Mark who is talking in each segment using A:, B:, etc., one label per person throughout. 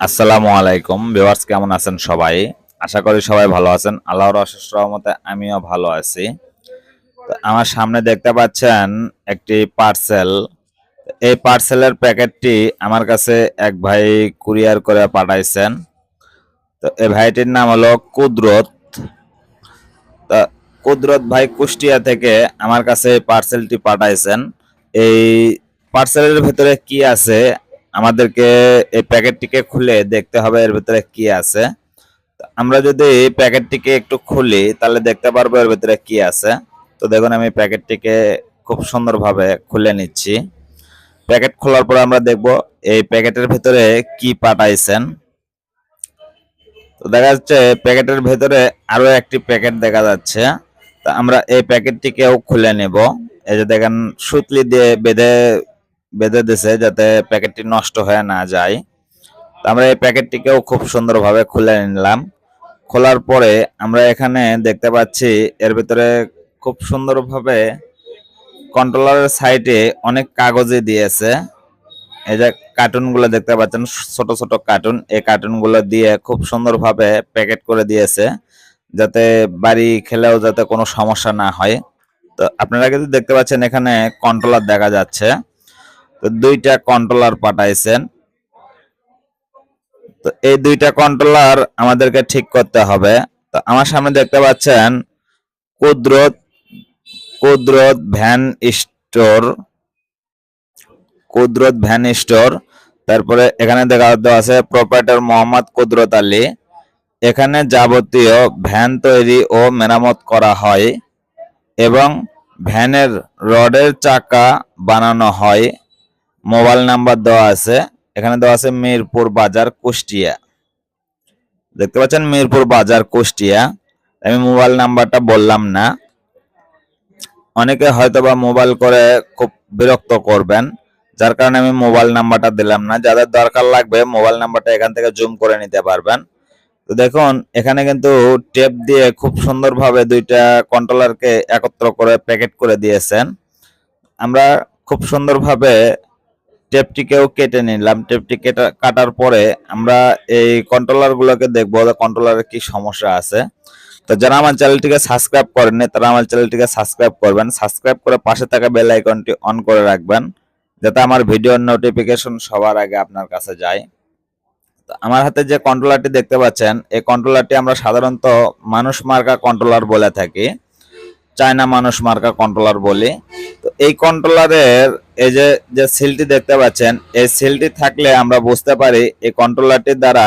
A: আসসালামু আলাইকুম। ভিউয়ার্স, কেমন আছেন সবাই? আশা করি সবাই ভালো আছেন। আল্লাহর অশেষ রহমতে আমিও ভালো আছি। তো আমার সামনে দেখতে পাচ্ছেন একটি পার্সেল এই পার্সেলের প্যাকেটটি আমার কাছে এক ভাই কুরিয়ার করে পাঠাইছেন। তো এই ভাইটির নাম হলো কুদরত। তা কুদরত ভাই কুষ্টিয়া থেকে আমার কাছে পার্সেলটি পাঠাইছেন। এই পার্সেলের ভিতরে কি আছে? আমাদেরকে এই প্যাকেটটিকে খুলে দেখতে হবে এর ভিতরে কি আছে। আমরা যদি এই প্যাকেটটিকে একটু খুলি, তাহলে দেখতে পারব এর ভিতরে কি আছে। তো দেখুন, আমি প্যাকেটটিকে খুব সুন্দরভাবে খুলে নিচ্ছি। প্যাকেট খোলার পর আমরা দেখব এই প্যাকেটের ভিতরে কি পাঠাইছেন। তো দেখা যাচ্ছে প্যাকেটের ভেতরে আরও একটি প্যাকেট দেখা যাচ্ছে। তা আমরা এই প্যাকেটটিকেও খুলে নেব। এই যে দেখেন, সুতলি দিয়ে বেঁধে বেঁধে দিছে যাতে প্যাকেটটি নষ্ট হয়ে না যায়। তো আমরা এই প্যাকেটটিকেও খুব সুন্দরভাবে খুলে নিলাম। খোলার পরে আমরা এখানে দেখতে পাচ্ছি এর ভিতরে খুব সুন্দরভাবে কন্ট্রোলারের সাইডে অনেক কাগজে দিয়েছে। এই যে কার্টুনগুলো দেখতে পাচ্ছেন, ছোট ছোট কার্টুন, এই কার্টুনগুলো দিয়ে খুব সুন্দরভাবে প্যাকেট করে দিয়েছে যাতে বাড়ি খেলেও যাতে কোনো সমস্যা না হয়। তো আপনারা কিন্তু দেখতে পাচ্ছেন এখানে কন্ট্রোলার দেখা যাচ্ছে। তো দুইটা কন্ট্রোলার পাঠাইছেন। তো এই দুইটা কন্ট্রোলার আমাদেরকে ঠিক করতে হবে। তো আমার সামনে দেখতে পাচ্ছেন Kudrat Kudrat van store, Kudrat van store. তারপরে এখানে দেখা দেওয়া আছে প্রোপাইটার মোহাম্মদ কুদরত আলী। এখানে যাবতীয় ভ্যান তৈরি ও মেরামত করা হয় এবং ভ্যানের রডের চাকা বানানো হয়। মোবাইল নাম্বার দেওয়া আছে। এখানে দেওয়া আছে মিরপুর বাজার, কুষ্টিয়া। দেখতে পাচ্ছেন মিরপুর বাজার, কুষ্টিয়া। আমি মোবাইল নাম্বারটা বললাম না। অনেকে হয়তো বা মোবাইল করে খুব বিরক্ত করবেন। যার কারণে আমি মোবাইল নাম্বারটা দিলাম না। যাদের দরকার লাগবে মোবাইল নাম্বারটা এখান থেকে জুম করে নিতে পারবেন। তো দেখুন, এখানে কিন্তু টেপ দিয়ে খুব সুন্দরভাবে দুইটা কন্ট্রোলারকে একত্র করে প্যাকেট করে দিয়েছেন। আমরা খুব সুন্দরভাবে টেপটিকেও কেটে নিলাম। টেপটি কেটে কাটার পরে আমরা এই কন্ট্রোলার গুলোকে দেখব কন্ট্রোলারের কি সমস্যা আছে। তো যারা আমার চ্যানেলটিকে সাবস্ক্রাইব করেননি, তারা আমার চ্যানেলটিকে সাবস্ক্রাইব করবেন। সাবস্ক্রাইব করে পাশে থাকা বেল আইকনটি অন করে রাখবেন, যাতে আমার ভিডিওর নোটিফিকেশন সবার আগে আপনার কাছে যায়। তো আমার হাতে যে কন্ট্রোলারটি দেখতে পাচ্ছেন, এই কন্ট্রোলারটি আমরা সাধারণত মানুষ মার্কা কন্ট্রোলার বলে থাকি। চায়না মানুষ মার্কা কন্ট্রোলার বলি। তো এই কন্ট্রোলারের এই যে যে সিলটি দেখতে পাচ্ছেন, এই সিলটি থাকলে আমরা বুঝতে পারি এই কন্ট্রোলারটির দ্বারা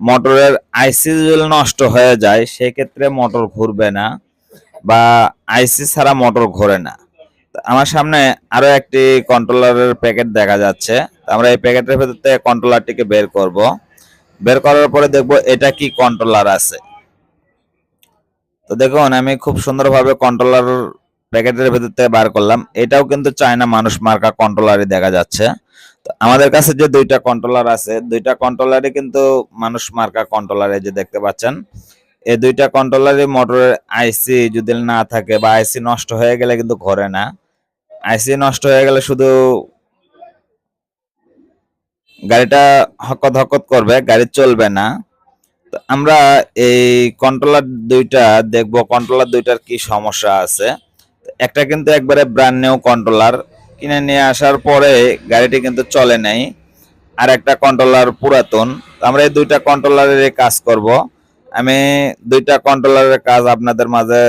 A: মোটরের আইসি যদি নষ্ট হয়ে যায় সেই ক্ষেত্রে মোটর ঘুরবে না বা আইসি ছাড়া মোটর ঘোরে না। আমার সামনে আরও একটি কন্ট্রোলারের প্যাকেট দেখা যাচ্ছে। আমরা এই প্যাকেটের ভেতর থেকে কন্ট্রোলারটিকে বের করব। বের করার পরে দেখব এটা কি কন্ট্রোলার আছে। তো দেখুন, আমি খুব সুন্দরভাবে কন্ট্রোলার প্যাকেটের ভেতর থেকে বার করলাম। এটাও কিন্তু চায়না মানুষ মার্কা কন্ট্রোলারই দেখা যাচ্ছে। তো আমাদের কাছে যে দুইটা কন্ট্রোলার আছে, দুইটা কন্ট্রোলারই কিন্তু মানুষ মার্কা কন্ট্রোলার যে দেখতে পাচ্ছেন। এই দুইটা কন্ট্রোলারই মোটরের আইসি যদি না থাকে বা আইসি নষ্ট হয়ে গেলে কিন্তু ঘরে না। আইসি নষ্ট হয়ে গেলে শুধু গাড়িটা হকত হকত করবে, গাড়ি চলবে না। আমরা এই কন্ট্রোলার দুইটা দেখব। কন্ট্রোলার দুইটার কি সমস্যা আছে? একটা কিন্তু একবারে ব্র্যান্ড নিউ কন্ট্রোলার কিনে নিয়ে আসার পরে গাড়িটি কিন্তু চলে নাই। আর একটা কন্ট্রোলার পুরাতন আমরা এই দুইটা কন্ট্রোলারের কাজ করব। আমি দুইটা কন্ট্রোলারের কাজ আপনাদের মাঝে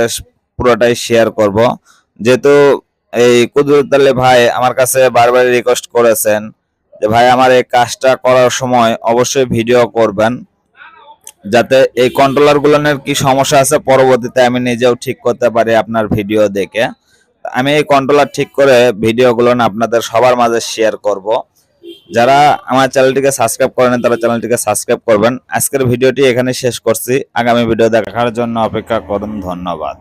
A: পুরোটাই শেয়ার করব। যেহেতু এই কুদরত আলী ভাই আমার কাছে বারবার রিকোয়েস্ট করেছেন যে, ভাই, আমার এই কাজটা করার সময় অবশ্যই ভিডিও করবেন। যাতে এই কন্ট্রোলার গুলোনের কি সমস্যা আছে, পরবর্তীতে আমি নিজেও ঠিক করতে পারি আপনার ভিডিও দেখে। আমি এই কন্ট্রোলার ঠিক করে ভিডিও ভিডিওগুলো আপনাদের সবার মাঝে শেয়ার করব। যারা আমার চ্যানেলটিকে সাবস্ক্রাইব করেন তারা চ্যানেলটিকে সাবস্ক্রাইব করবেন। আজকের ভিডিওটি এখানে শেষ করছি। আগামী ভিডিও দেখার জন্য অপেক্ষা করুন। ধন্যবাদ।